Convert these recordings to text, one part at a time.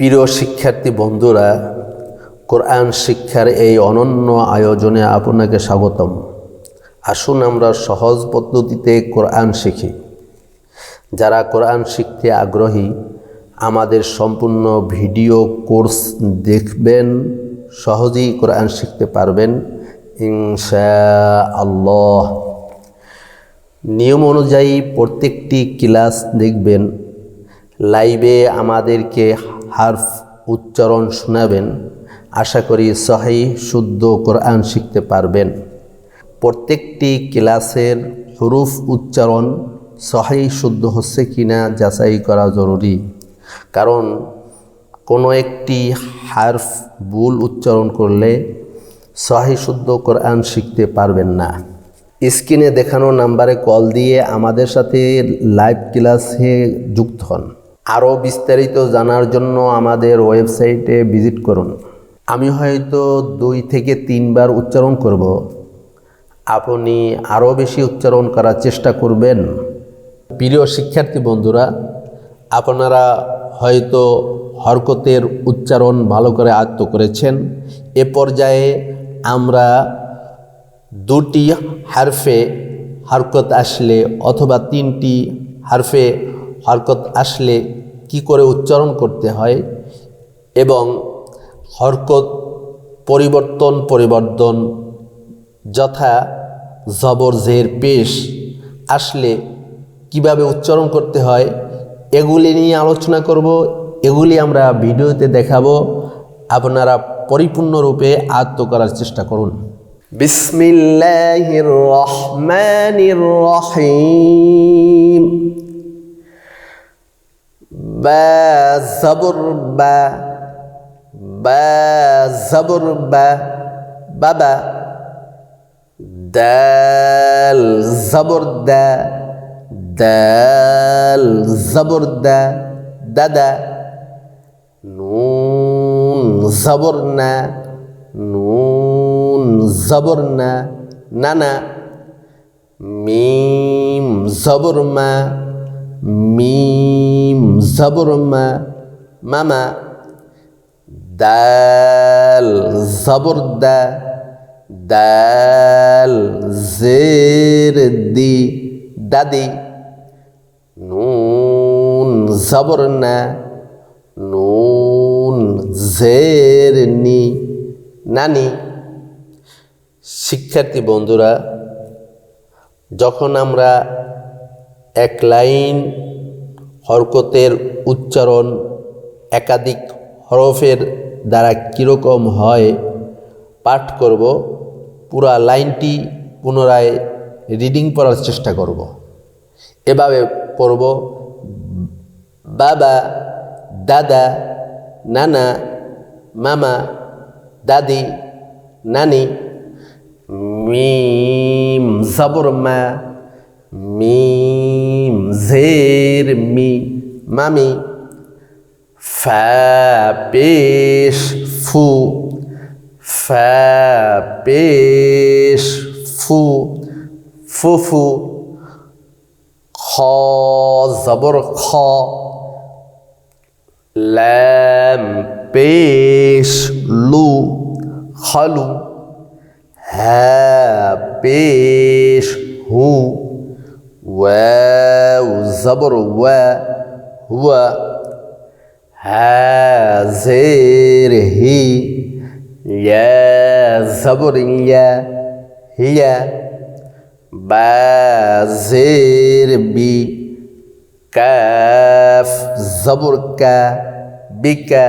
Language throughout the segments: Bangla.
প্রিয় শিক্ষার্থী বন্ধুরা, কোরআন শিক্ষার এই অনন্য আয়োজনে আপনাকে স্বাগতম। আসুন আমরা সহজ পদ্ধতিতে কোরআন শিখি। যারা কোরআন শিখতে আগ্রহী, আমাদের সম্পূর্ণ ভিডিও কোর্স দেখবেন, সহজেই কোরআন শিখতে পারবেন ইনশা আল্লাহ নিয়ম অনুযায়ী প্রত্যেকটি ক্লাস দেখবেন। লাইভে আমাদেরকে হার্ফ উচ্চারণ শোনাবেন। আশা করি সহাই শুদ্ধ কোরআন শিখতে পারবেন। প্রত্যেকটি ক্লাসের হরুফ উচ্চারণ সহাই শুদ্ধ হচ্ছে কিনা যাচাই করা জরুরি। কারণ কোনো একটি হার্ফ ভুল উচ্চারণ করলে সহি, শুদ্ধ কোরআন শিখতে পারবেন না। স্ক্রিনে দেখানো নাম্বারে কল দিয়ে আমাদের সাথে লাইভ ক্লাসে যুক্ত হন। আরও বিস্তারিত জানার জন্য আমাদের ওয়েবসাইটে ভিজিট করুন। আমি হয়তো দুই থেকে তিনবার উচ্চারণ করব। আপনি আরও বেশি উচ্চারণ করার চেষ্টা করবেন। প্রিয় শিক্ষার্থী বন্ধুরা, আপনারা হয়তো হরকতের উচ্চারণ ভালো করে আয়ত্ত করেছেন। এ পর্যায়ে আমরা দুটি হারফে হরকত আসলে অথবা তিনটি হারফে হরকত আসলে কি করে উচ্চারণ করতে হয় এবং হরকত পরিবর্তন পরিবর্তন, যথা জবর, জের, পেশ আসলে কীভাবে উচ্চারণ করতে হয়, এগুলি নিয়ে আলোচনা করব। এগুলি আমরা ভিডিওতে দেখাবো। আপনারা পরিপূর্ণরূপে আয়ত্ত করার চেষ্টা করুন। বিসমিল্লাহির রহমানির রহিম। বা জবর বা বা জবর বা বাবা দাল জবর দা, দাল জবর দা দাদা নুন জবর না, নুন জবর না নানা মিম জবর মা মিম জবর মামা দাল জবরদা দাল জের দি দাদি নুন জবর না নুন জের নি নানি শিক্ষার্থী বন্ধুরা, যখন আমরা এক লাইন হরকতের উচ্চারণ একাধিক হরফের দ্বারা কীরকম হয় পাঠ করব, পুরা লাইনটি পুনরায় রিডিং পড়ার চেষ্টা করব। এভাবে পড়ব, বাবা, দাদা, নানা, মামা, দাদি, নানি, মিম জবর মা মিম জের মি মামি ফা পেশ ফু ফা পেশ ফু ফুফু খ জবর খ ল্যাম পেশ লু খলু হ্যাঁ পেশ হু ওয়াও জবর ওয়া হুয়া হ্যাঁ জের হি ইয়া জবর ইয়া হিয়া বা জের বি কাফ জবর কা বিকা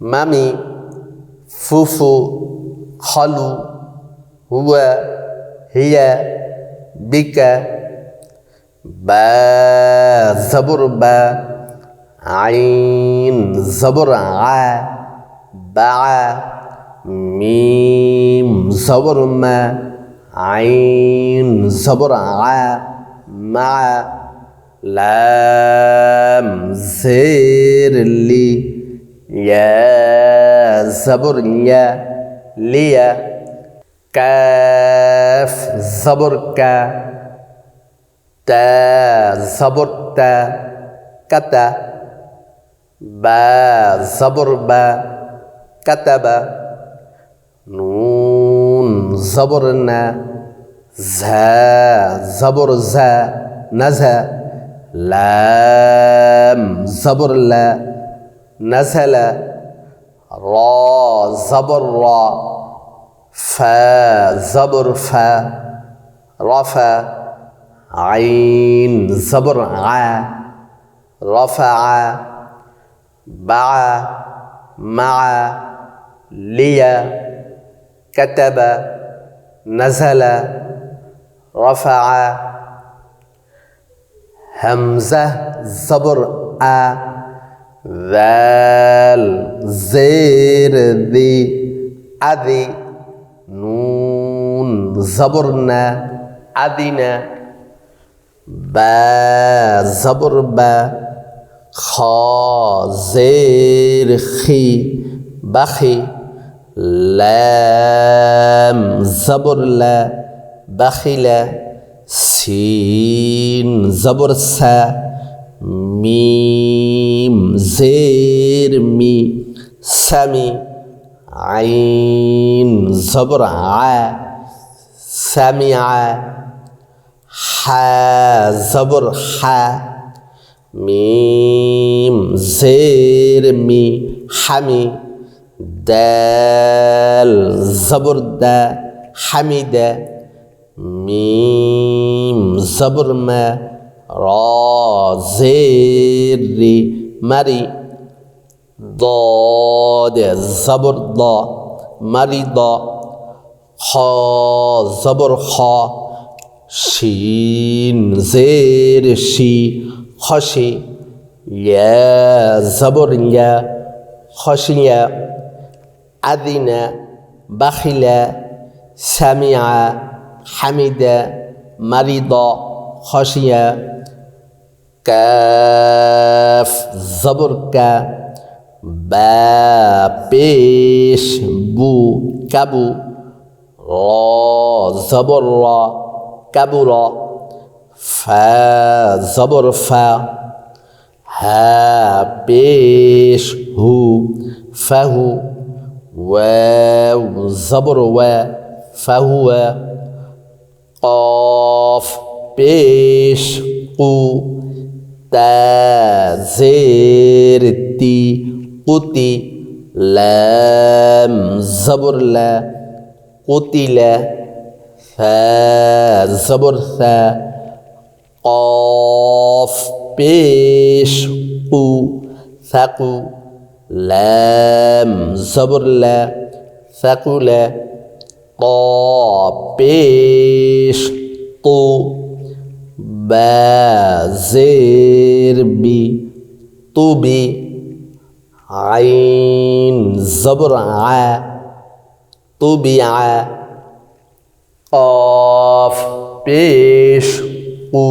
মামি ফুফু খলু হুয়া হিয়া বিকা বা জবর বা আইন জবর আ বা মিম জবর মা আইন জবর আ মা লাম জের লি ইয়া জবর ইয়া লিয়া কাফ জবর কা তা জবর তা কাতা বা জবর বা কাতাবা নুন জবর না ঝা জবর ঝা নাঝা লাম জবর লা নাঝালা র জবর র عين زبر ع رفع باع مع لي كتب نزل رفع همزة زبر أ ذال زير ذي أذي نون زبرنا أذنا با زبر با خا زیر خی بخی لام زبر لا بخل سين زبر سا ميم زير مي سمي عين زبر ع سمع ح زبر ح ميم زير مي حمي دال زبر دا حمد ميم زبر ما را زير مري ضاد زبر ضا مري ضا خا زبر خا শিন জের শি খসে, ইয়া জবর ইয়া খসিয়া আদিনা বাখিলা, সামিয়া হামিদা মারিদ খসিয়া কাফ জবর কা, বা পেশ বু কাবু ল জবর র كبر فا زبر فا ها بيش هو فهو و زبر و فهو قاف بيش قو تا زير تي قتي لام زبر لا قتل জবর কফ পেশ উ সাকু লাম জবর লা সাকু লা ক পেশ কু বা জের বি তুবি আইন জবর আ তুবি আ قاف পেশ উ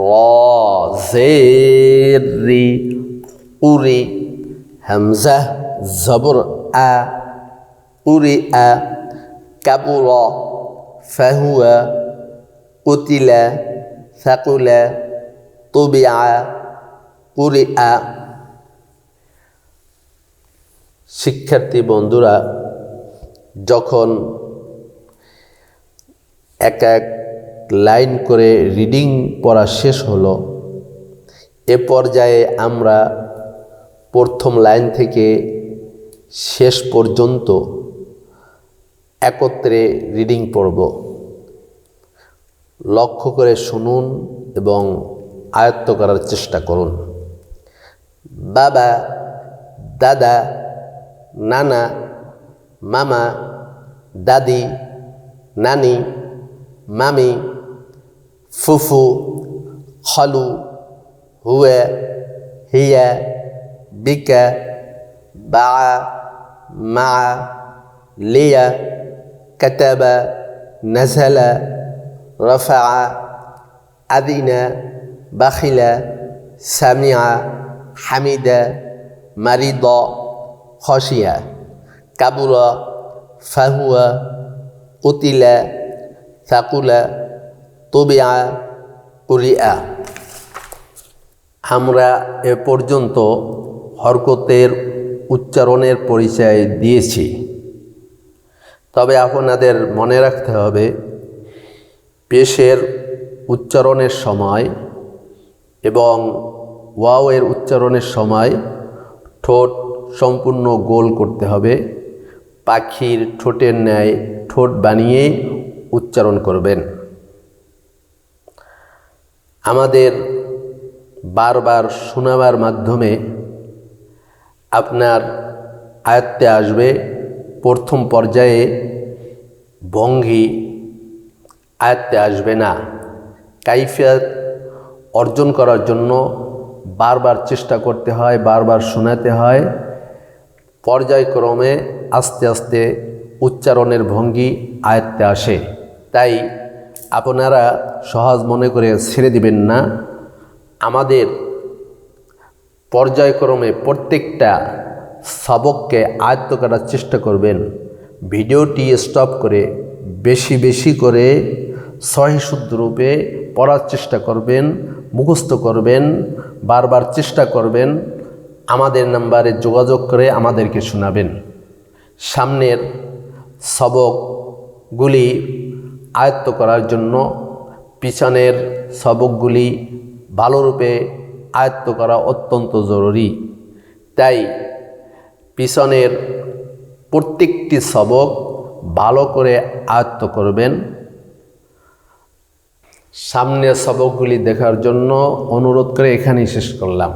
র জের রি উরি হামজা জবর আ উরি আ কাবুর ফাহুয়া কুতিলা ফাকুলা তুবিআ কুরিআ শিক্ষার্থী বন্ধুরা যখন এক এক লাইন করে রিডিং পড়া শেষ হলো। এ পর্যায়ে আমরা প্রথম লাইন থেকে শেষ পর্যন্ত একত্রে রিডিং পড়ব। লক্ষ্য করে শুনুন এবং আয়ত্ত করার চেষ্টা করুন। বাবা, দাদা, নানা, মামা, দাদি, নানি مامي فوفو خلو هو هي بك باع مع لي كتب نزل رفع أذن بخل سمع حمد مريض خشية كبر فهو قتل সাকুলা তবিয়া কুরিয়া আমরা এ পর্যন্ত হরকতের উচ্চারণের পরিচয় দিয়েছি। তবে আপনাদের মনে রাখতে হবে, পেশের উচ্চারণের সময় এবং ওয়াওয়ের উচ্চারণের সময় ঠোঁট সম্পূর্ণ গোল করতে হবে। পাখির ঠোঁটের ন্যায় ঠোঁট বানিয়ে উচ্চারণ করবেন। আমাদের বারবার শোনাবার মাধ্যমে আপনার আয়ত্তে আসবে প্রথম পর্যায়ে ভঙ্গি আয়ত্তে আসবে না। কাইফিয়াত অর্জন করার জন্য বারবার চেষ্টা করতে হয়, বারবার শোনাতে হয়। পর্যায়ক্রমে আস্তে আস্তে উচ্চারণের ভঙ্গি আয়ত্তে আসে। তাই আপনারা সহজ মনে করে ছেড়ে দিবেন না। আমাদের পর্যায়ক্রমে প্রত্যেকটা সবককে আয়ত্ত করার চেষ্টা করবেন। ভিডিওটি স্টপ করে বেশি বেশি করে সহিশুদ্ধ রূপে পড়ার চেষ্টা করবেন, মুখস্থ করবেন, বারবার চেষ্টা করবেন, আমাদের নাম্বারে যোগাযোগ করে আমাদেরকে শোনাবেন। সামনের সবকগুলি আয়ত্ত করার জন্য পিছনের সবকগুলি ভালোরূপে আয়ত্ত করা অত্যন্ত জরুরি। তাই পিছনের প্রত্যেকটি সবক ভালো করে আয়ত্ত করবেন। সামনের সবকগুলি দেখার জন্য অনুরোধ করে এখানেই শেষ করলাম।